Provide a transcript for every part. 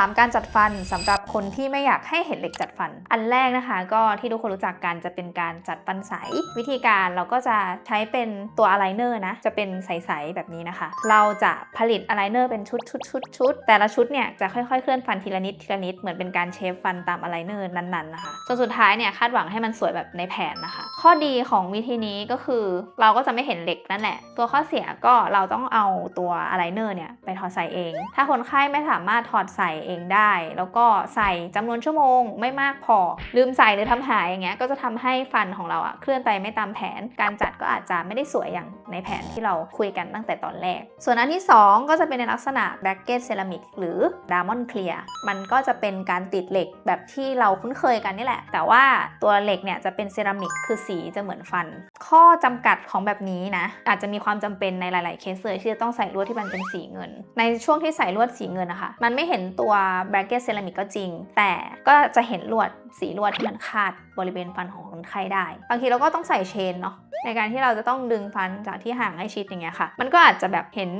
3 การจัดฟันสำหรับคนที่ไม่อยากให้เห็นเหล็กจัดฟัน อันแรกนะคะ ก็ที่ทุกคนรู้จักกันจะเป็นการจัดฟันใส วิธีการเราก็จะใช้เป็นตัวอะไลเนอร์นะ จะเป็นใสๆแบบนี้นะคะ เราจะผลิตอะไลเนอร์เป็นชุดชุดชุดชุดแต่ละชุดเนี่ยจะค่อยๆเคลื่อนฟันทีละนิดทีละนิดเหมือนเป็นการเชฟฟันตามอะไลเนอร์นั้นๆนะคะจนสุดท้ายเนี่ยคาดหวังให้มันสวยแบบในแผนนะคะ ข้อดีของวิธีนี้ก็คือเราก็จะไม่เห็นเหล็กนั่นแหละ ตัวข้อเสียก็เราต้องเอาตัวอะไลเนอร์เนี่ยไปถอดใส่เอง ถ้าคนไข้ไม่สามารถถอดใส่เองได้ แล้วก็ใส่จำนวนชั่วโมงไม่มากพอ ลืมใส่หรือทำหายอย่างเงี้ยก็จะทำให้ฟันของเราอะเคลื่อนไปไม่ตามแผน การจัดก็อาจจะไม่ได้สวยอย่างในแผนที่เราคุยกันตั้งแต่ตอนแรก ส่วนอันที่ 2 ก็จะเป็นในลักษณะแบ c เกตเซรามิกหรือดามอนเคลียมันก็จะเป็นการติดเหล็กแบบที่เราคุ้นเคยกันนี่แหละ แต่ว่าตัวเหล็กเนี่ยจะเป็นเซรามิกคือสีจะเหมือนฟัน ข้อจำกัดของแบบนี้นะ อาจจะมีความจำเป็นในหลาย ๆ เคสเลยที่จะต้องใส่ลวดที่มันเป็นสีเงิน ในช่วงที่ใส่ลวดสีเงินนะคะ มันไม่เห็นตัวแบ c เกตเซรามิกก็จริง แต่ก็จะเห็นลวดสีลวดที่มันคาดบริเวณฟันของคนไข้ได้ บางทีเราก็ต้องใส่เชนเนาะ ในการที่เราจะต้องดึงฟันจากที่ห่างให้ชิดอย่างเงี้ยค่ะ มันก็อาจจะแบบเห็น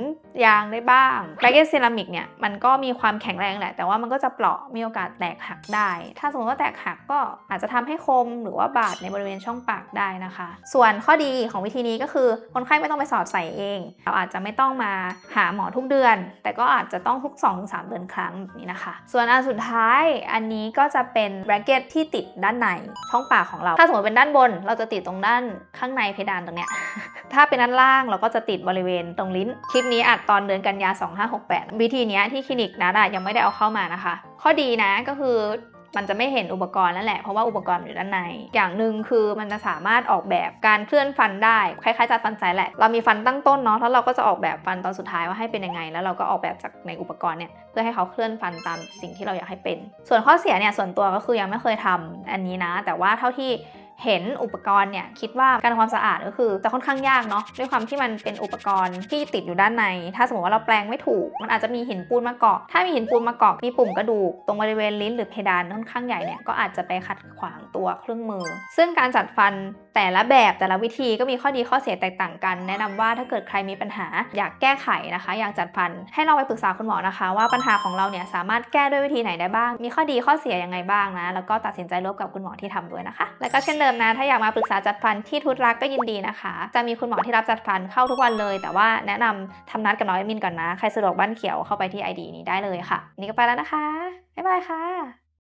ยางได้บ้างแบเกตเซรามิกเนี่ยมันก็มีความแข็งแรงแหละ แต่ว่ามันก็จะเปราะมีโอกาสแตกหักได้ ถ้าสมมติว่าแตกหักก็อาจจะทำให้คมหรือว่าบาดในบริเวณช่องปากได้นะคะ ส่วนข้อดีของวิธีนี้ก็คือคนไข้ไม่ต้องไปสอดใส่เอง เราอาจจะไม่ต้องมาหาหมอทุกเดือน แต่ก็อาจจะต้องทุก 2-3 เดือนครั้งแบบนี้นะคะ ส่วนอันสุดท้ายอันนี้ก็จะเป็นแบเกตที่ติดด้านในช่องปากของเรา ถ้าสมมติเป็นด้านบน เราจะติดตรงด้านข้างในเพดานตรงเนี้ย ถ้าเป็นด้านล่างเราก็จะติดบริเวณตรงลิ้น คลิปนี้อัดตอนเดือนกันยา 2568 วิธีนี้ที่คลินิกนัดอะยังไม่ได้เอาเข้ามานะคะ ข้อดีนะก็คือมันจะไม่เห็นอุปกรณ์นั่นแหละ เพราะว่าอุปกรณ์อยู่ด้านใน อย่างหนึ่งคือมันจะสามารถออกแบบการเคลื่อนฟันได้ คล้ายๆจัดฟันสายแหละ เรามีฟันตั้งต้นเนาะ แล้วเราก็จะออกแบบฟันตอนสุดท้ายว่าให้เป็นยังไง แล้วเราก็ออกแบบจากในอุปกรณ์เนี่ยเพื่อให้เขาเคลื่อนฟันตามสิ่งที่เราอยากให้เป็น ส่วนข้อเสียเนี่ยส่วนตัวก็คือยังไม่เคยทำอันนี้นะ แต่ว่าเท่าที่ เห็นอุปกรณ์เนี่ยคิดว่าการทำความสะอาดก็คือจะค่อนข้างยากเนาะด้วยความที่มันเป็นอุปกรณ์ที่ติดอยู่ด้านใน ถ้าสมมติว่าเราแปลงไม่ถูก มันอาจจะมีหินปูนมาเกาะถ้ามีหินปูนมาเกาะมีปุ่มกระดูกตรงบริเวณลิ้นหรือเพดานค่อนข้างใหญ่เนี่ยก็อาจจะไปขัดขวางตัวเครื่องมือ ซึ่งการจัดฟันแต่ละแบบแต่ละวิธีก็มีข้อดีข้อเสียแตกต่างกัน แนะนำว่าถ้าเกิดใครมีปัญหา อยากแก้ไขนะคะ อยากจัดฟัน ให้เราไปปรึกษาคุณหมอนะคะ ว่าปัญหาของเราเนี่ยสามารถแก้ด้วยวิธีไหนได้บ้าง มีข้อดีข้อเสียยังไงบ้างนะ แล้วก็ตัดสินใจร่วมกับคุณหมอที่ทำด้วยนะคะ แล้วก็เช่นเดิมนะ ถ้าอยากมาปรึกษาจัดฟันที่ทุตรักก็ยินดีนะคะ จะมีคุณหมอที่รับจัดฟันเข้าทุกวันเลย แต่ว่าแนะนำทำนัดกับน้องเอมินก่อนนะ ใครสะดวกบ้านเขียวเข้าไปที่ ID นี้ได้เลยค่ะ นี่ก็ไปแล้วนะคะบ๊ายบายค่ะ